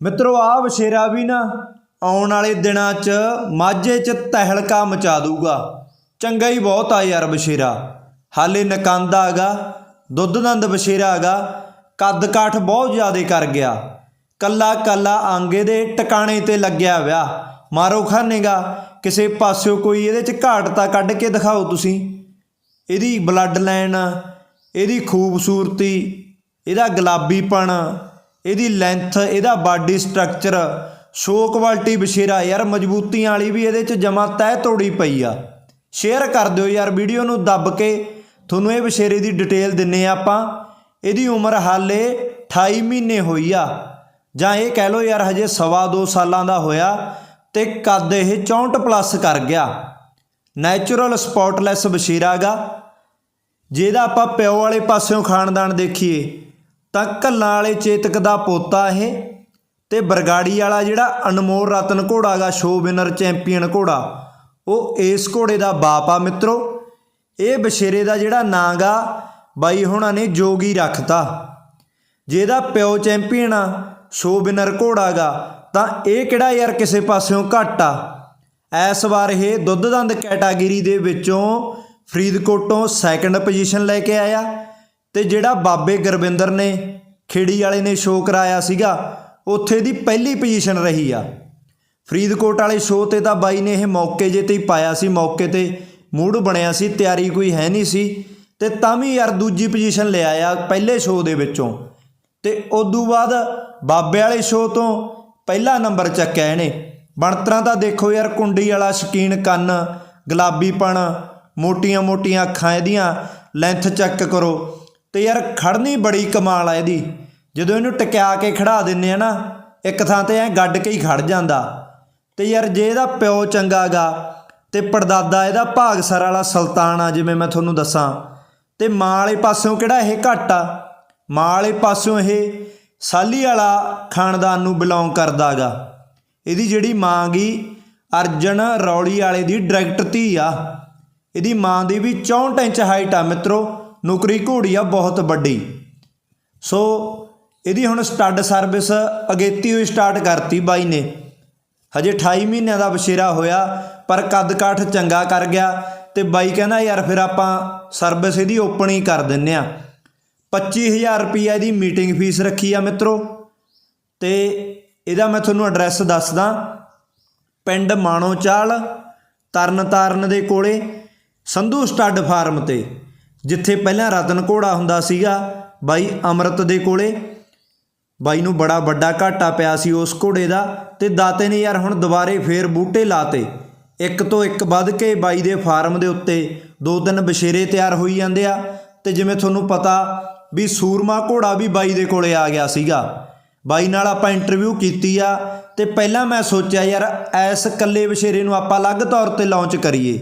ਮਿੱਤਰੋ ਆ ਵਛੇਰਾ ਵੀ ਨਾ ਆਉਣ ਵਾਲੇ ਦਿਨਾਂ 'ਚ ਮਾਝੇ 'ਚ ਤਹਿਲਕਾ ਮਚਾ ਦੂਗਾ ਚੰਗਾ ਹੀ ਬਹੁਤ ਆ ਯਾਰ ਵਛੇਰਾ। ਹਾਲੇ ਨਕੰਦਾ ਹੈਗਾ ਦੁੱਧ ਦੰਦ ਵਛੇਰਾ ਹੈਗਾ ਕੱਦ ਕਾਠ ਬਹੁਤ ਜ਼ਿਆਦੇ ਕਰ ਗਿਆ। ਕੱਲਾ ਕੱਲਾ ਆਂਗੇ ਦੇ ਟਿਕਾਣੇ ਤੇ ਲੱਗਿਆ ਵਿਆ। ਮਾਰੋ ਖਾਨੇਗਾ, ਕਿਸੇ ਪਾਸਿਓ ਕੋਈ ਇਹਦੇ 'ਚ ਘਾਟ ਤਾਂ ਕੱਢ ਕੇ ਦਿਖਾਓ ਤੁਸੀਂ। ਇਹਦੀ ਬਲੱਡ ਲਾਈਨ ਇਹਦੀ ਖੂਬਸੂਰਤੀ, ਇਹਦਾ ਗੁਲਾਬੀਪਣ ਇਹਦੀ ਲੈਂਥ ਇਹਦਾ ਬਾਡੀ ਸਟਰਕਚਰ ਸ਼ੋ ਕੁਆਲਿਟੀ ਬਸ਼ੇਰਾ, ਯਾਰ ਮਜ਼ਬੂਤੀਆਂ ਵਾਲੀ ਵੀ ਇਹਦੇ 'ਚ ਜਮਾ ਤਹਿ ਤੋੜੀ ਪਈ ਆ। ਸ਼ੇਅਰ ਕਰ ਦਿਓ ਯਾਰ ਵੀਡੀਓ ਨੂੰ ਦੱਬ ਕੇ। ਤੁਹਾਨੂੰ ਇਹ ਬਸ਼ੇਰੇ ਦੀ ਡਿਟੇਲ ਦਿੰਨੇ ਆ ਆਪਾਂ। ਇਹਦੀ ਉਮਰ ਹਾਲੇ 28 ਮਹੀਨੇ ਹੋਈ ਆ। ਜਾਂ ਇਹ ਕਹਿ ਲਓ ਯਾਰ ਹਜੇ ਸਵਾ ਦੋ ਸਾਲਾਂ ਦਾ ਹੋਇਆ ਤੇ ਕੱਦ ਇਹ 64 ਪਲੱਸ ਕਰ ਗਿਆ। ਨੈਚੁਰਲ ਸਪੌਟਲੈਸ ਬਸ਼ੀਰਾ ਗਾ। ਜਿਹਦਾ ਆਪਾਂ ਪਿਓ ਵਾਲੇ ਪਾਸਿਓਂ ਖਾਨਦਾਨ ਦੇਖੀਏ। ਤਾਂ ਕੱਲਾਂ ਵਾਲੇ ਚੇਤਕ ਦਾ ਪੋਤਾ ਇਹ ਤੇ ਬਰਗਾੜੀ ਵਾਲਾ ਜਿਹੜਾ ਅਨਮੋਲ ਰਤਨ ਘੋੜਾ ਗਾ ਸ਼ੋ ਵਿਨਰ ਚੈਂਪੀਅਨ ਘੋੜਾ, ਉਹ ਇਸ ਘੋੜੇ ਦਾ ਬਾਪ ਆ ਮਿੱਤਰੋ। ਇਹ ਬਸ਼ੇਰੇ ਦਾ ਜਿਹੜਾ ਨਾਂ ਗਾ, ਬਾਈ ਹੁਣਾਂ ਨੇ ਜੋਗੀ ਰੱਖਤਾ। ਜਿਹਦਾ ਪਿਓ ਚੈਂਪੀਅਨ ਆ ਸ਼ੋ ਵਿਨਰ ਘੋੜਾ ਗਾ, ਤਾਂ ਇਹ ਕਿਹੜਾ ਯਾਰ ਕਿਸੇ ਪਾਸਿਓਂ ਘੱਟ ਆ? ਇਸ ਵਾਰ ਇਹ ਦੁੱਧ ਦੰਦ ਕੈਟਾਗਰੀ ਦੇ ਵਿੱਚੋਂ ਫਰੀਦਕੋਟੋਂ ਸੈਕੰਡ ਪੋਜੀਸ਼ਨ ਲੈ ਕੇ ਆਇਆ। ਤੇ ਜਿਹੜਾ ਬਾਬੇ ਗੁਰਵਿੰਦਰ ਨੇ ਖੇੜੀ ਵਾਲੇ ਨੇ ਸ਼ੋਅ ਕਰਾਇਆ ਸੀਗਾ, ਉੱਥੇ ਦੀ ਪਹਿਲੀ ਪੋਜੀਸ਼ਨ ਰਹੀ ਆ। ਫਰੀਦਕੋਟ ਵਾਲੇ ਸ਼ੋਅ ਤੇ ਤਾਂ ਬਾਈ ਨੇ ਇਹ ਮੌਕੇ ਜੇ ਤੇ ਹੀ ਪਾਇਆ ਸੀ, ਮੌਕੇ ਤੇ ਮੂਡ ਬਣਿਆ ਸੀ, ਤਿਆਰੀ ਕੋਈ ਹੈ ਨਹੀਂ ਸੀ, ਤੇ ਤਾਂ ਵੀ ਯਾਰ ਦੂਜੀ ਪੋਜੀਸ਼ਨ ਲਿਆ ਆ ਪਹਿਲੇ ਸ਼ੋਅ ਦੇ ਵਿੱਚੋਂ। ਤੇ ਉਦੋਂ ਬਾਅਦ ਬਾਬੇ ਵਾਲੇ ਸ਼ੋਅ ਤੋਂ ਪਹਿਲਾ ਨੰਬਰ ਚੱਕਿਆ ਇਹਨੇ। ਬਣਤਰਾਂ ਤਾਂ ਦੇਖੋ ਯਾਰ, ਕੁੰਡੀ ਵਾਲਾ, ਸ਼ਕੀਨ ਕੰਨ ਗੁਲਾਬੀਪਣ ਮੋਟੀਆਂ-ਮੋਟੀਆਂ ਅੱਖਾਂ ਇਹਦੀਆਂ ਲੈਂਥ ਚੈੱਕ ਕਰੋ। ਤੇ ਯਾਰ ਖੜਨੀ ਬੜੀ ਕਮਾਲ ਆ ਇਹਦੀ। ਜਦੋਂ ਇਹਨੂੰ ਟਕਿਆ ਕੇ ਖੜਾ ਦਿੰਨੇ ਆ ਨਾ, ਇੱਕ ਥਾਂ ਤੇ ਐ ਗੱਡ ਕੇ ਹੀ ਖੜ ਜਾਂਦਾ। ਤੇ ਯਾਰ ਜੇ ਇਹਦਾ ਪਿਓ ਚੰਗਾਗਾ ਤੇ ਪੜਦਾਦਾ ਇਹਦਾ ਭਾਗਸਰ ਵਾਲਾ ਸੁਲਤਾਨ ਆ, ਜਿਵੇਂ ਮੈਂ ਤੁਹਾਨੂੰ ਦੱਸਾਂ। ਤੇ ਮਾਂ ਵਾਲੇ ਪਾਸਿਓਂ ਕਿਹੜਾ ਇਹ ਘੱਟ ਆ? ਮਾਂ ਵਾਲੇ ਪਾਸਿਓਂ ਇਹ ਸਾਲੀ ਵਾਲਾ ਖਾਨਦਾਨ ਨੂੰ ਬਿਲੋਂਗ ਕਰਦਾਗਾ ਇਹਦੀ ਜਿਹੜੀ ਮਾਂ ਗੀ, ਅਰਜਨ ਰੌਲੀ ਵਾਲੇ ਦੀ ਡਾਇਰੈਕਟ ਧੀ ਆ। ਇਹਦੀ ਮਾਂ ਦੀ ਵੀ 64 ਇੰਚ ਹਾਈਟ ਆ ਮਿੱਤਰੋ। ਨੁਕਰੀ ਘੋੜੀ ਆ, ਬਹੁਤ ਵੱਡੀ। ਸੋ ਇਹਦੀ ਹੁਣ ਸਟੱਡ ਸਰਵਿਸ ਅਗੇਤੀ ਹੋਈ ਸਟਾਰਟ ਕਰਤੀ ਬਾਈ ਨੇ। ਹਜੇ 28 ਮਹੀਨਿਆਂ ਦਾ ਬਸ਼ੇਰਾ ਹੋਇਆ, ਪਰ ਕੱਦ ਕਾਠ ਚੰਗਾ ਕਰ ਗਿਆ ਤੇ ਬਾਈ ਕਹਿੰਦਾ, ਯਾਰ ਫਿਰ ਆਪਾਂ ਸਰਵਿਸ ਇਹਦੀ ਓਪਨ ਹੀ ਕਰ ਦਿੰਨੇ ਆ। 25000 ਰੁਪਈਆ ਇਹਦੀ ਮੀਟਿੰਗ ਫੀਸ ਰੱਖੀ ਆ ਮਿੱਤਰੋ। ਤੇ ਇਹਦਾ ਮੈਂ ਤੁਹਾਨੂੰ ਐਡਰੈਸ ਦੱਸਦਾ। ਪਿੰਡ ਮਾਣੋਚਾਲ, ਤਰਨਤਾਰਨ ਦੇ ਕੋਲੇ, ਸੰਧੂ ਸਟੱਡ ਫਾਰਮ ਤੇ। ਜਿੱਥੇ ਪਹਿਲਾਂ ਰਤਨ ਘੋੜਾ ਹੁੰਦਾ ਸੀਗਾ, ਬਾਈ ਅਮਰਤ ਦੇ ਕੋਲੇ। ਬਾਈ ਨੂੰ ਬੜਾ ਵੱਡਾ ਘਾਟਾ ਪਿਆ ਸੀ ਉਸ ਘੋੜੇ ਦਾ ਤੇ ਦਾਤੇ ਨੇ ਯਾਰ ਹੁਣ ਦੁਬਾਰੇ ਫੇਰ ਬੂਟੇ ਲਾਤੇ। ਇੱਕ ਤੋਂ ਇੱਕ ਵੱਧ ਕੇ ਬਾਈ ਦੇ ਫਾਰਮ ਦੇ ਉੱਤੇ ਦੋ ਤਿੰਨ ਬਸ਼ੇਰੇ ਤਿਆਰ ਹੋਈ ਜਾਂਦੇ ਆ ਤੇ ਜਿਵੇਂ ਤੁਹਾਨੂੰ ਪਤਾ ਵੀ ਸੂਰਮਾ ਘੋੜਾ ਵੀ ਬਾਈ ਦੇ ਕੋਲੇ ਆ ਗਿਆ ਸੀਗਾ। ਬਾਈ ਨਾਲ ਆਪਾਂ ਇੰਟਰਵਿਊ ਕੀਤੀ ਆ ਤੇ ਪਹਿਲਾਂ ਮੈਂ ਸੋਚਿਆ ਯਾਰ ਐਸ ਕੱਲੇ ਬਸ਼ੇਰੇ ਨੂੰ ਆਪਾਂ ਅਲੱਗ ਤੌਰ ਤੇ ਲਾਂਚ ਕਰੀਏ।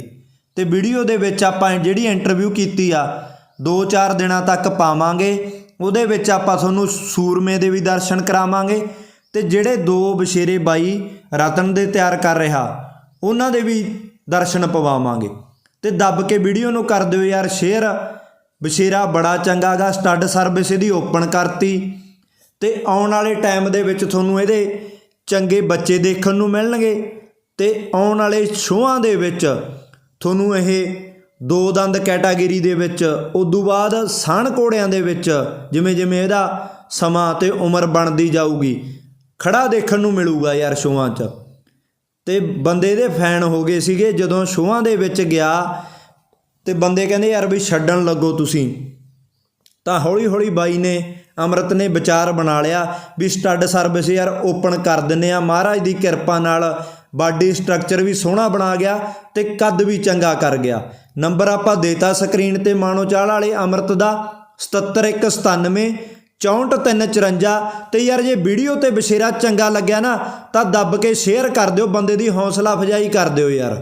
ਤੇ ਵੀਡੀਓ ਦੇ ਵਿੱਚ ਆਪਾਂ ਜਿਹੜੀ ਇੰਟਰਵਿਊ ਕੀਤੀ ਆ 2-4 ਦਿਨਾਂ ਤੱਕ ਪਾਵਾਂਗੇ। ਉਹਦੇ ਵਿੱਚ ਆਪਾਂ ਤੁਹਾਨੂੰ ਸੂਰਮੇ ਦੇ ਵੀ ਦਰਸ਼ਨ ਕਰਾਵਾਂਗੇ ਤੇ ਜਿਹੜੇ ਦੋ ਬਸ਼ੇਰੇ ਬਾਈ ਰਤਨ ਦੇ ਤਿਆਰ ਕਰ ਰਿਹਾ, ਉਹਨਾਂ ਦੇ ਵੀ ਦਰਸ਼ਨ ਪਵਾਵਾਂਗੇ। ਤੇ ਦੱਬ ਕੇ ਵੀਡੀਓ ਨੂੰ ਕਰ ਦਿਓ ਯਾਰ ਸ਼ੇਅਰ ਬਸ਼ੇਰਾ ਬੜਾ ਚੰਗਾ ਗਾ, ਸਟੱਡ ਸਰਵਿਸ ਇਹਦੀ ਓਪਨ ਕਰਤੀ। ਤੇ ਆਉਣ ਵਾਲੇ ਟਾਈਮ ਦੇ ਵਿੱਚ ਤੁਹਾਨੂੰ ਇਹਦੇ ਚੰਗੇ ਬੱਚੇ ਦੇਖਣ ਨੂੰ ਮਿਲਣਗੇ। ਤੇ ਆਉਣ ਵਾਲੇ ਸ਼ੋਆਂ ਦੇ ਵਿੱਚ ਤੁਹਾਨੂੰ ਇਹ ਦੋ ਦੰਦ ਕੈਟਾਗਰੀ ਦੇ ਵਿੱਚ, ਉਦੋਂ ਬਾਅਦ ਸਣ ਘੋੜਿਆਂ ਦੇ ਵਿੱਚ ਜਿਵੇਂ ਜਿਵੇਂ ਇਹਦਾ ਸਮਾਂ ਤੇ ਉਮਰ ਬਣਦੀ ਜਾਊਗੀ, ਖੜਾ ਦੇਖਣ ਨੂੰ ਮਿਲੂਗਾ ਯਾਰ ਸ਼ੋਆਂ 'ਚ। ਤੇ ਬੰਦੇ ਦੇ ਫੈਨ ਹੋ ਗਏ ਸੀਗੇ, ਜਦੋਂ ਸ਼ੋਆਂ ਦੇ ਵਿੱਚ ਗਿਆ, ਤੇ ਬੰਦੇ ਕਹਿੰਦੇ ਯਾਰ ਵੀ ਛੱਡਣ ਲੱਗੋ ਤੁਸੀਂ। ਤਾਂ ਹੌਲੀ ਹੌਲੀ ਬਾਈ ਨੇ, ਅੰਮ੍ਰਿਤ ਨੇ ਵਿਚਾਰ ਬਣਾ ਲਿਆ ਵੀ ਸਟੱਡ ਸਰਵਿਸ ਯਾਰ ਓਪਨ ਕਰ ਦਿੰਨੇ ਆ ਮਹਾਰਾਜ ਦੀ ਕਿਰਪਾ ਨਾਲ ਬਾਡੀ ਸਟਰਕਚਰ ਵੀ ਸੋਹਣਾ ਬਣਾ ਗਿਆ ਤੇ ਕੱਦ ਵੀ ਚੰਗਾ ਕਰ ਗਿਆ। ਨੰਬਰ ਆਪਾਂ ਦੇਤਾ ਸਕਰੀਨ ਤੇ ਮਾਣੋ ਚਾਲ ਵਾਲੇ ਅੰਮ੍ਰਿਤ ਦਾ 77197 64354 ਤੇ ਯਾਰ ਜੇ ਵੀਡੀਓ ਤੇ ਬਸ਼ੇਰਾ ਚੰਗਾ ਲੱਗਿਆ ਨਾ ਤਾਂ ਦੱਬ ਕੇ ਸ਼ੇਅਰ ਕਰ ਦਿਓ, ਬੰਦੇ ਦੀ ਹੌਸਲਾ ਅਫਜਾਈ ਕਰ ਦਿਓ ਯਾਰ।